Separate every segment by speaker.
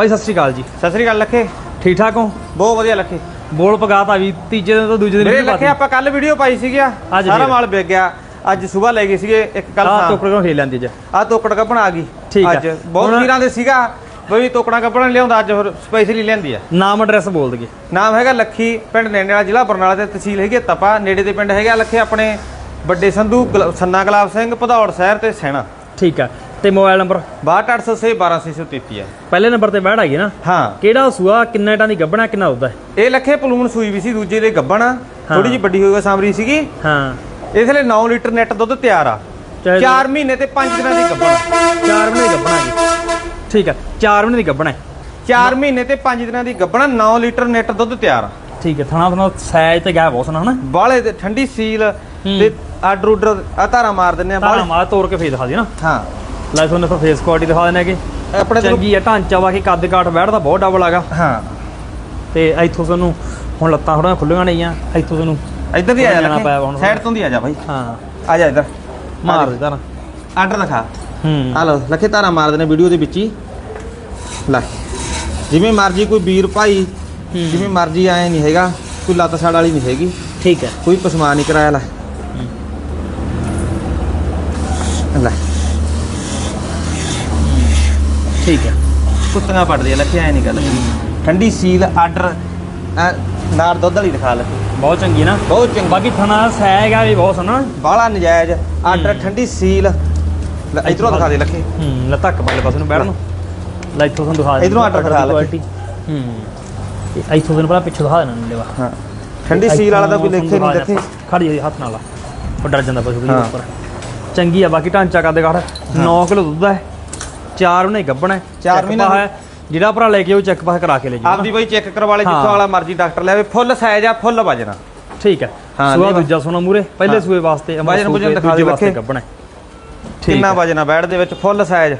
Speaker 1: ਭਾਈ ਸਤਿ ਸ਼੍ਰੀ ਅਕਾਲ ਜੀ।
Speaker 2: ਸਤਿ ਸ੍ਰੀ ਅਕਾਲ ਲੱਖੇ।
Speaker 1: ਠੀਕ ਠਾਕ ਹੋ?
Speaker 2: ਬਹੁਤ ਵਧੀਆ ਲੱਖੇ।
Speaker 1: ਬੋਲ ਪਗਾਤਾ ਵੀ ਤੀਜੇ ਦਿਨ ਤੋਂ ਦੂਜੇ ਦਿਨ
Speaker 2: ਮੇਰੇ ਲੱਖੇ ਆਪਾਂ ਕੱਲ ਵੀਡੀਓ ਪਾਈ ਸੀਗੀ
Speaker 1: ਅੱਜ
Speaker 2: ਸਾਰਾ
Speaker 1: ਫਿਰ।
Speaker 2: ਮਾਲ ਵਿਕ ਗਿਆ। ਅੱਜ ਸਵੇਰ ਲੈ ਗਏ ਸੀਗੇ ਇੱਕ ਕੱਲ
Speaker 1: ਆ ਟੋਕਰ ਕੋਲ ਖੇਲ ਲੈਂਦੀ ਅੱਜ?
Speaker 2: ਆ ਤੋਕੜ ਕੱਪਣ ਆ ਗਈ।
Speaker 1: ਠੀਕ ਆ।
Speaker 2: ਅੱਜ। ਬਹੁਤ
Speaker 1: ਹੁਣ-
Speaker 2: ਵੀਰਾਂ ਦੇ ਸੀਗਾ ਬਈ ਤੋਕੜਾ ਕੱਪਣ ਲਿਆਉਂਦਾ ਅੱਜ ਫਿਰ ਸਪੈਸ਼ਲੀ ਲਿਆਂਦੀ ਆ।
Speaker 1: ਨਾਮ ਐਡਰੈਸ ਬੋਲ ਦਈਏ।
Speaker 2: ਨਾਮ ਹੈਗਾ ਲੱਖੀ ਪਿੰਡ ਨੈਣੇ ਵਾਲਾ ਜ਼ਿਲ੍ਹਾ ਬਰਨਾਲਾ ਤੇ ਤਹਿਸੀਲ ਹੈਗੀ ਆ ਤਪਾ। ਨੇੜੇ ਦੇ ਪਿੰਡ ਹੈਗਾ ਲੱਖੇ ਆਪਣੇ। ਵੱਡੇ ਸੰਧੂ ਗੁਲ- ਸੰਨਾ ਗੁਲਾਬ ਸਿੰਘ ਭਦੌੜ ਸ਼ਹਿਰ ਤੇ ਸੈਣਾ।
Speaker 1: ਠੀਕ ਆ। ਤੇ ਮੋਬਾਈਲ ਨੰਬਰ?
Speaker 2: 62800 12633 ਹੈ
Speaker 1: ਪਹਿਲੇ ਨੰਬਰ ਤੇ ਬੈਠ ਆਈ ਹੈ ਨਾ?
Speaker 2: ਹਾਂ।
Speaker 1: ਕਿਹੜਾ ਸੂਆ ਕਿੰਨਾ ਟਾਂ ਦੀ ਗੱਬਣਾ ਕਿੰਨਾ ਹੁੰਦਾ ਹੈ
Speaker 2: ਇਹ ਲੱਖੇ ਪਲੂਨ ਸੂਈ ਵੀ ਸੀ ਦੂਜੇ ਦੇ ਗੱਬਣ
Speaker 1: ਹਾਂ।
Speaker 2: ਥੋੜੀ ਜਿਹੀ ਵੱਡੀ ਹੋਈ ਸਾਮਰੀ ਸੀਗੀ।
Speaker 1: ਹਾਂ।
Speaker 2: ਇਸ ਲਈ 9 ਲੀਟਰ ਨੈਟ ਦੁੱਧ ਤਿਆਰ ਆ।
Speaker 1: ਚਾਹੇ
Speaker 2: 4 ਮਹੀਨੇ ਤੇ 5 ਦਿਨਾਂ ਦੀ ਗੱਬਣ
Speaker 1: 4 ਮਹੀਨੇ ਦੀ ਗੱਬਣਾ ਹੈ ਠੀਕ ਆ 4 ਮਹੀਨੇ ਦੀ ਗੱਬਣਾ ਹੈ।
Speaker 2: 4 ਮਹੀਨੇ ਤੇ 5 ਦਿਨਾਂ ਦੀ ਗੱਬਣਾ 9 ਲੀਟਰ ਨੈਟ ਦੁੱਧ ਤਿਆਰ ਆ।
Speaker 1: ਠੀਕ ਹੈ ਥਣਾ ਥਣਾ ਸਾਈਜ਼ ਤੇ ਗਿਆ ਬਹੁਤ ਸੋਹਣਾ ਹਨਾ?
Speaker 2: ਬਾਲੇ ਤੇ ਠੰਡੀ ਸੀਲ। ਤੇ ਆਰਡਰ ਉਡਰ ਆ ਧਾਰਾ ਮਾਰ ਦਿੰਨੇ ਆ ਬਾਲੇ
Speaker 1: ਮਾਰ ਤੋੜ ਕੇ ਫੇਰ ਦਿਖਾ ਦੀ ਨਾ।
Speaker 2: ਹਾਂ।
Speaker 1: ਲੈ ਤੁਹਾਨੂੰ ਫਿਰ ਫੇਸ ਕੁਆਲਿਟੀ ਦਿਖਾ ਦਿੰਦੇ ਕਿ
Speaker 2: ਆਪਣੇ
Speaker 1: ਚੰਗੀ ਆ ਢਾਂਚਾ ਵਾ ਕਿ ਕੱਦ ਕਾਠ ਬੈਠਦਾ ਬਹੁਤ ਡਬਲ ਆਗਾ
Speaker 2: ਹਾਂ।
Speaker 1: ਤੇ ਇੱਥੋਂ ਤੁਹਾਨੂੰ ਹੁਣ ਲੱਤਾਂ ਥੋੜਾ ਖੁੱਲੀਆਂ ਨਹੀਂ ਆ ਇੱਥੋਂ ਤੁਹਾਨੂੰ
Speaker 2: ਇੱਧਰ ਦੀ ਆ ਜਾ
Speaker 1: ਹੁਣ।
Speaker 2: ਸਾਈਡ ਤੋਂ ਦੀ ਆ ਜਾ ਭਾਈ
Speaker 1: ਹਾਂ।
Speaker 2: ਆ ਜਾ ਇੱਧਰ।
Speaker 1: ਮਾਰ ਦੇ ਤਾਂ
Speaker 2: ਆਰਡਰ ਦਿਖਾ।
Speaker 1: ਹੂੰ।
Speaker 2: ਆ ਲਓ ਲੱਖੇ ਧਾਰਾ ਮਾਰ ਦਿੰਨੇ ਵੀਡੀਓ ਦੇ ਵਿੱਚ ਹੀ। ਲੈ ਜਿਵੇਂ ਮਰਜ਼ੀ ਕੋਈ ਵੀਰ ਭਾਈ। ਜਿਵੇਂ ਮਰਜ਼ੀ ਆਏ ਨਹੀਂ ਹੈਗਾ ਕੋਈ ਲੱਤ ਛੜ ਵਾਲੀ ਨਹੀਂ ਹੈਗੀ।
Speaker 1: ਠੀਕ ਹੈ।
Speaker 2: ਕੋਈ ਪਸਮਾ ਨਹੀਂ ਕਰਾਇਆ ਲੈ। ਲੈ।
Speaker 1: ਠੀਕ ਹੈ।
Speaker 2: ਕੁੱਤੀਆਂ ਪੜਦੀ ਲੱਖੇ ਐ ਨਹੀਂ ਗੱਲ। ਠੰਡੀ ਸੀਲ ਆਰਡਰ ਨਾਰ ਦੁੱਧ ਵਾਲੀ ਦਿਖਾ ਲੱਖੇ
Speaker 1: ਬਹੁਤ ਚੰਗੀ ਨਾ।
Speaker 2: ਬਹੁਤ ਚੰਗਾ।
Speaker 1: ਬਾਕੀ ਥਣਾ ਸਹਿ ਆ ਵੀ ਬਹੁਤ ਸੋਹਣਾ।
Speaker 2: ਬਾਲਾ ਨਜਾਇਜ਼। ਆਰਡਰ ਠੰਡੀ ਸੀਲ। ਲੈ, ਇੱਧਰੋਂ ਦਿਖਾ ਦੇ ਲੱਖੇ।
Speaker 1: ਹੂੰ ਲੱਤਾਂ ਪਰਲੇ ਪਾਸੇ ਨੂੰ ਬੈਠ ਨੂੰ। ਲੈ ਇੱਥੋਂ ਤੁਹਾਨੂੰ ਦਿਖਾ ਦੇ।
Speaker 2: ਇੱਧਰੋਂ ਆਰਡਰ ਦਿਖਾ ਲੈ।
Speaker 1: ਕੁਆਲਿਟੀ ਹੂੰ। ਇੱਥੋਂ ਤੁਹਾਨੂੰ ਪਹਿਲਾਂ ਪਿੱਛੋਂ ਦਿਖਾ ਦੇਣਾ ਲੈਵਾ
Speaker 2: ਹਾਂ। ਠੰਡੀ ਸੀਲ ਵਾਲਾ ਤਾਂ ਕੋਈ ਲੇਖੇ ਨਹੀਂ ਦੇਖੇ
Speaker 1: ਖੜੀ ਹੋਈ ਹੱਥ ਨਾਲ ਉਹ ਡਰ ਜਾਂਦਾ ਪਸ਼ੂ ਦੇ। ਉੱਪਰ। ਚੰਗੀ ਆ ਬਾਕੀ ਢਾਂਚਾ ਕਰਦੇ ਘੜ 9 ਕਿਲੋ ਦੁੱਧ ਹੈ ਚਾਰ ਉਹਨੇ ਗੱਬਣਾ
Speaker 2: ਚਾਰ ਮਹੀਨੇ
Speaker 1: ਹੈ ਜਿਹੜਾ ਭਰਾ ਲੈ ਕੇ ਉਹ ਚੈੱਕ ਪਾਸ ਕਰਾ ਕੇ ਲੈ ਜਾਊਗਾ
Speaker 2: ਆਪਦੀ ਬਈ ਚੈੱਕ ਕਰਵਾ ਲੈ। ਜਿੱਥੋਂ ਵਾਲਾ ਮਰਜ਼ੀ ਡਾਕਟਰ ਲੈਵੇ ਫੁੱਲ ਸਾਈਜ਼ ਆ ਫੁੱਲ ਵਜਣਾ
Speaker 1: ਠੀਕ ਹੈ
Speaker 2: ਹਾਂ,
Speaker 1: ਸੂਆ। ਦੂਜਾ ਸੋਨਾ ਮੂਰੇ ਪਹਿਲੇ। ਸੂਏ ਵਾਸਤੇ
Speaker 2: ਵਜਨ ਵੁਜਨ ਦਿਖਾ ਦੇ
Speaker 1: ਵਾਸਤੇ। ਗੱਬਣਾ
Speaker 2: ਕਿੰਨਾ। ਵਜਣਾ ਬੈਡ ਦੇ ਵਿੱਚ ਫੁੱਲ ਸਾਈਜ਼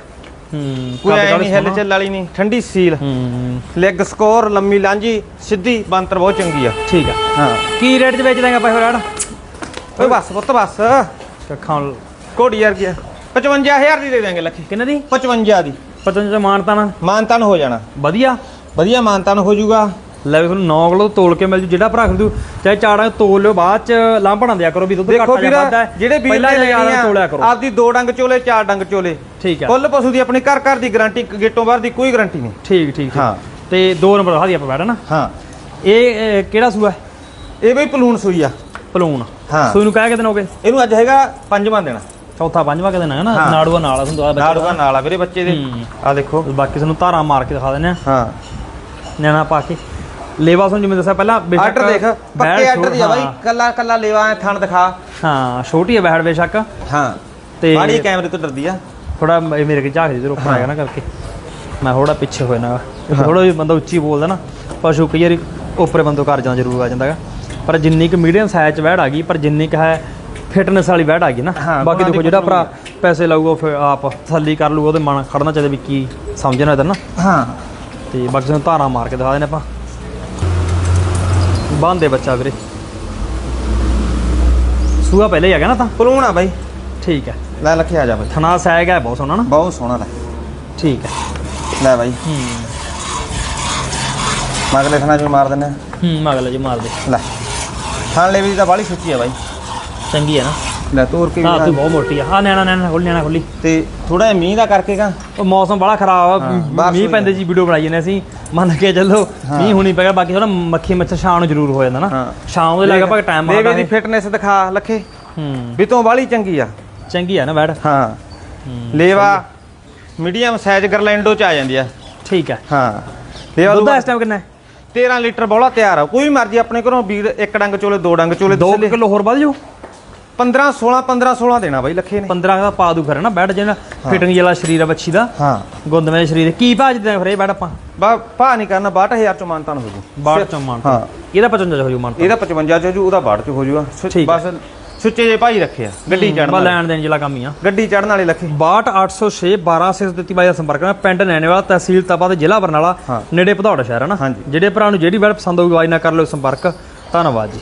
Speaker 1: ਹੂੰ
Speaker 2: ਕੋਈ ਨਹੀਂ ਹਿੱਲ। ਚੱਲ ਵਾਲੀ ਨਹੀਂ ਠੰਡੀ ਸੀਲ
Speaker 1: ਹੂੰ
Speaker 2: ਲੈਗ ਸਕੋਰ ਲੰਮੀ ਲਾਂਜੀ ਸਿੱਧੀ ਬੰਤਰ ਬਹੁਤ ਚੰਗੀ ਆ
Speaker 1: ਠੀਕ ਹੈ
Speaker 2: ਹਾਂ
Speaker 1: ਕੀ ਰੇਟ 'ਚ ਵੇਚ ਦਾਂਗਾ ਪੈਸੇ ਰਾੜ
Speaker 2: ਓਏ ਬਸ ਪੁੱਤ ਬਸ
Speaker 1: ਕੱਖਾਂ
Speaker 2: ਕੋੜੀ ਯਾਰ ਕੀ ਆ? 55000 ਦੀ ਦੇ ਦਾਂਗੇ ਲੱਖੀ।
Speaker 1: ਕਿੰਨੇ ਦੀ?
Speaker 2: 55 ਦੀ।
Speaker 1: ਪਤਾ ਨਹੀਂ ਮਾਨਤਾ ਨਾ
Speaker 2: ਮਾਨਤਾਨ ਹੋ ਜਾਣਾ।
Speaker 1: ਵਧੀਆ।
Speaker 2: ਵਧੀਆ ਮਾਨਤਾਨ ਹੋ ਜਾਊਗਾ।
Speaker 1: ਲੈ ਵੀ ਤੁਹਾਨੂੰ 9 ਕਿਲੋ ਤੋਲ ਕੇ ਮਿਲ ਜੂ ਜਿਹੜਾ ਭਰਾ ਖਰੀਦੂ ਚਾਹੇ ਚਾੜਾਂ ਤੋਲ ਲਿਓ ਬਾਅਦ ਚ ਲਾਂਭਣਾ ਦਿਆ ਕਰੋ ਵੀ ਦੁੱਧ ਘੱਟ
Speaker 2: ਵੀਰ
Speaker 1: ਜਾਂ ਵੱਧ ਹੈ
Speaker 2: ਜਿਹੜੇ ਵੀਰ
Speaker 1: ਪਹਿਲਾਂ ਜ਼ਿਆਦਾ ਤੋਲਿਆ
Speaker 2: ਆ
Speaker 1: ਕਰੋ।
Speaker 2: ਆਪਦੀ ਦੋ ਡੰਗ ਚੋਲੇ ਚਾਰ ਡੰਗ ਚੋਲੇ।
Speaker 1: ਠੀਕ ਹੈ
Speaker 2: ਫੁੱਲ ਪਸ਼ੂ ਦੀ ਆਪਣੀ ਘਰ ਘਰ ਦੀ ਗਾਰੰਟੀ ਗੇਟੋਂ ਬਾਹਰ ਦੀ ਕੋਈ ਗਾਰੰਟੀ ਨਹੀਂ।
Speaker 1: ਠੀਕ ਠੀਕ
Speaker 2: ਹਾਂ।
Speaker 1: ਤੇ ਦੋ ਨੰਬਰ ਦਿਖਾ ਦੀ ਆਪਾਂ ਬੈਠਾ ਨਾ?
Speaker 2: ਹਾਂ।
Speaker 1: ਇਹ ਕਿਹੜਾ ਸੂਆ?
Speaker 2: ਇਹ ਬਈ ਪਲੂਣ ਸੂਈ ਆ।
Speaker 1: ਪਲੂਣ।
Speaker 2: ਹਾਂ।
Speaker 1: ਸੂਈ ਨੂੰ ਕਹਿ ਕੇ ਦਿਨ ਹੋ ਗਏ
Speaker 2: ਇਹਨੂੰ ਅੱਜ ਹੈਗਾ ਪੰਜਵਾਂ ਦੇਣਾ
Speaker 1: ਚੌਥਾ ਪੰਜਵਾਂ ਕਿਤੇ ਨਾ ਨਾ। ਨਾੜੂਆ ਨਾਲ ਆ ਤੁਹਾਨੂੰ ਆ ਬੱਚਾ
Speaker 2: ਨਾੜੂਗਾ ਨਾਲ ਆ ਵੀਰੇ ਬੱਚੇ ਦੇ। ਆ ਦੇਖੋ।
Speaker 1: ਬਾਕੀ ਤੁਹਾਨੂੰ ਧਾਰਾਂ ਮਾਰ ਕੇ ਦਿਖਾ ਦਿੰਦੇ ਆ।
Speaker 2: ਹਾਂ।
Speaker 1: ਨਿਆਣਾ ਪਾ ਕੇ। ਲੇਵਾ ਤੁਹਾਨੂੰ ਜਿਵੇਂ ਦੱਸਿਆ ਪਹਿਲਾਂ ਬੇਸ਼ੱਕ
Speaker 2: ਦੇਖ
Speaker 1: ਬੈੜ
Speaker 2: ਪੱਕੇ
Speaker 1: ਛੋ-
Speaker 2: ਦੀ ਆ ਬਾਈ। ਕੱਲਾ ਕੱਲਾ ਲੇਵਾ ਐ ਥਣ ਦਿਖਾ।
Speaker 1: ਹਾਂ ਛੋਟੀ ਹੈ ਬੈੜ ਬੇਸ਼ੱਕ।
Speaker 2: ਹਾਂ।
Speaker 1: ਤੇ
Speaker 2: ਮਾੜੀ ਕੈਮਰੇ ਤੋਂ ਡਰਦੀ ਆ।
Speaker 1: ਥੋੜਾ ਮੇਰੇ ਕੇ ਝਾਕ ਦੇ ਉੱਪਰ
Speaker 2: ਹਾਂ।
Speaker 1: ਆਏਗਾ ਨਾ ਕਰਕੇ। ਮੈਂ ਥੋੜਾ ਪਿੱਛੇ ਹੋਇਆ ਨਾ। ਥੋੜਾ ਜਿਹਾ ਬੰਦਾ ਉੱਚੀ ਬੋਲਦਾ ਨਾ ਪਸ਼ੂ ਕਈ ਵਾਰੀ ਉੱਪਰੇ ਬੰਦੋ ਕਰ ਜਾਂਦਾ ਜ਼ਰੂਰ ਆ ਜਾਂਦਾ ਹੈਗਾ ਪਰ ਜਿੰਨੀ ਕੁ ਮੀਡੀਅਮ ਸਾਈਜ਼ ਚ ਵੈੜ ਆ ਗਈ ਪਰ ਜਿੰਨੀ ਕੁ ਹੈ ਫਿਟਨੈਸ ਵਾਲੀ ਵੈੜ ਆ ਗਈ ਨਾ ਬਾਕੀ ਦੇਖੋ ਜਿਹੜਾ ਭਰਾ ਪੈਸੇ ਲਾਊਗਾ ਫਿਰ ਆਪ ਤਸੱਲੀ ਕਰ ਲੂਗਾ ਉਹਦੇ ਮਨ ਖੜਨਾ ਚਾਹੀਦਾ ਵੀ ਕੀ ਸਮਝਣਾ ਇਧਰ ਨਾ।
Speaker 2: ਹਾਂ।
Speaker 1: ਤੇ ਬਾਕੀ ਤੁਹਾਨੂੰ ਧਾਰਾਂ ਮਾਰ ਕੇ ਦਿਖਾ ਦੇਣੇ ਆਪਾਂ। ਬੰਦੇ ਬੱਚਾ ਵੀਰੇ। ਸੂਆ ਪਹਿਲੇ ਹੀ ਆ ਗਿਆ ਨਾ ਤਾਂ?
Speaker 2: ਪਲੂਣ ਆ ਬਾਈ।
Speaker 1: ਠੀਕ ਹੈ।
Speaker 2: ਲੈ ਲੱਖੇ ਆ ਜਾ ਬਾਈ।
Speaker 1: ਥਣਾ ਸਹਿਗ ਹੈ ਬਹੁਤ ਸੋਹਣਾ ਨਾ।
Speaker 2: ਬਹੁਤ ਸੋਹਣਾ ਲੈ
Speaker 1: ਠੀਕ ਹੈ।
Speaker 2: ਲੈ ਬਾਈ।
Speaker 1: ਹੂੰ।
Speaker 2: ਮਗਲੇ ਥਣਾ ਜਿਵੇਂ ਮਾਰ ਦਿੰਨੇ।
Speaker 1: ਹੂੰ ਮਗਲਾ ਜੀ ਮਾਰ ਦੇ।
Speaker 2: ਲੈ। ਥਣ ਲੈ ਵੀ ਤਾਂ ਬਾਲੀ ਸੁੱਚੀ ਆ ਬਾਈ।
Speaker 1: ਚੰਗੀ ਹੈ ਨਾ।
Speaker 2: ਲੈ ਤੋਰ ਕੇ
Speaker 1: ਹਾਂ
Speaker 2: ਵੀ
Speaker 1: ਤੂੰ ਬਹੁਤ ਮੋਟੀ ਆ। ਆ ਨਿਆਣਾ ਨਿਆਣਾ ਖੋਲੀ ਨਿਆਣਾ ਖੋਲੀ
Speaker 2: ਤੇ ਥੋੜਾ ਜਿਹਾ ਮੀਂਹ ਦਾ ਕਰਕੇ ਕਾ।
Speaker 1: ਉਹ ਮੌਸਮ ਬੜਾ ਖਰਾਬ ਆ।
Speaker 2: ਬਾਰਿਸ਼
Speaker 1: ਮੀਂਹ
Speaker 2: ਹੋਈ
Speaker 1: ਪੈਂਦੇ ਜੀ ਵੀਡੀਓ ਬਣਾਈ ਜਾਂਦੇ ਅਸੀਂ। ਮੰਨ ਕੇ ਚੱਲੋ। ਮੀਂਹ ਹੁਣੀ ਪੈਗਾ ਬਾਕੀ ਥੋੜਾ ਮੱਖੀ ਮੱਛਰ ਸ਼ਾਮ ਨੂੰ ਜ਼ਰੂਰ ਹੋ ਜਾਂਦਾ ਨਾ।
Speaker 2: ਹਾਂ।
Speaker 1: ਸ਼ਾਮ ਦੇ ਲੱਗਾ ਭਾਗ ਟਾਈਮ
Speaker 2: ਦੇਵੇ
Speaker 1: ਮਾਰਦਾ
Speaker 2: ਦੀ ਫਿਟਨੈਸ ਦਿਖਾ ਲੱਖੇ।
Speaker 1: ਹੂੰ।
Speaker 2: ਵੀ ਤੋਂ ਬਾਲੀ ਚੰਗੀ ਆ।
Speaker 1: ਚੰਗੀ ਆ ਨਾ ਬੈੜ
Speaker 2: ਹਾਂ। ਲੇਵਾ ਮੀਡੀਅਮ ਸਾਈਜ਼ ਗਰਲੈਂਡੋ ਚ ਆ ਜਾਂਦੀ ਆ।
Speaker 1: ਠੀਕ ਹੈ
Speaker 2: ਹਾਂ। ਲੇਵਾ
Speaker 1: ਦੁੱਧ ਇਸ ਟਾਈਮ ਕਿੰਨਾ ਹੈ?
Speaker 2: 13 ਲੀਟਰ ਬੋਲਾ ਤਿਆਰ ਆ। ਕੋਈ ਮਰਜ਼ੀ ਆਪਣੇ ਘਰੋਂ ਵੀਰ ਇੱਕ ਡੰਗ ਚੋਲੇ ਦੋ ਡੰਗ ਚੋਲੇ
Speaker 1: 2
Speaker 2: ਤੁਸੀਂ
Speaker 1: ਕਿਲੋ ਹੋਰ ਵੱਧ ਜਾਊ।
Speaker 2: 15 16 15 16 ਦੇਣਾ ਬਾਈ ਲੱਖੇ ਨੇ।
Speaker 1: 15 ਦਾ ਪਾ ਦੂ ਫਿਰ ਨਾ ਬੈਡ ਜਿਹੜਾ ਫਿਟਿੰਗ ਵਾਲਾ ਸਰੀਰ ਆ ਬੱਚੀ ਦਾ।
Speaker 2: ਹਾਂ।
Speaker 1: ਗੁੰਦਵੇਂ ਸਰੀਰ ਕੀ ਭਾਜ ਦੇ ਫਿਰ ਇਹ ਬੈਡ ਆਪਾਂ?
Speaker 2: ਬਾ ਭਾ ਨਹੀਂ ਕਰਨਾ 62000 ਚ ਮਾਨਤਾਨ ਹੋ ਜੂ।
Speaker 1: ਬਾੜ ਚੋਂ ਮਾਨ
Speaker 2: ਹਾਂ।
Speaker 1: ਇਹਦਾ 55 ਹੋ ਜੂ
Speaker 2: ਇਹਦਾ 55 ਚ ਹੋ ਜੂ ਉਹਦਾ ਬਾੜ ਚ ਹੋ ਜੂਗਾ। ਬਸ ਸੁੱਚੇ ਜੇ ਭਾਈ ਰੱਖਿਆ ਗੱਡੀ ਚੜਨ ਵਾਲੇ।
Speaker 1: ਲੈਣ ਦੇਣ ਜਿਹੜਾ ਕੰਮ ਹੀ ਆ।
Speaker 2: ਗੱਡੀ ਚੜਨ ਵਾਲੇ ਲੱਖੇ।
Speaker 1: 62806 1233 ਬਾਈ ਦਾ ਸੰਪਰਕ ਕਰਨਾ ਪਿੰਡ ਨੈਣੇਵਾਲਾ ਤਹਿਸੀਲ ਤਪਾ ਤੇ ਜ਼ਿਲ੍ਹਾ ਬਰਨਾਲਾ। ਨੇੜੇ ਭਦੌੜ ਸ਼ਹਿਰ ਹੈ ਨਾ। ਜਿਹੜੇ ਭਰਾ ਨੂੰ ਜਿਹੜੀ ਵੈਲ ਪਸੰਦ ਹੋਊਗੀ ਬਾਈ ਨਾਲ ਕਰ ਲਿਓ ਸੰਪਰਕ। ਧੰਨਵਾਦ ਜੀ।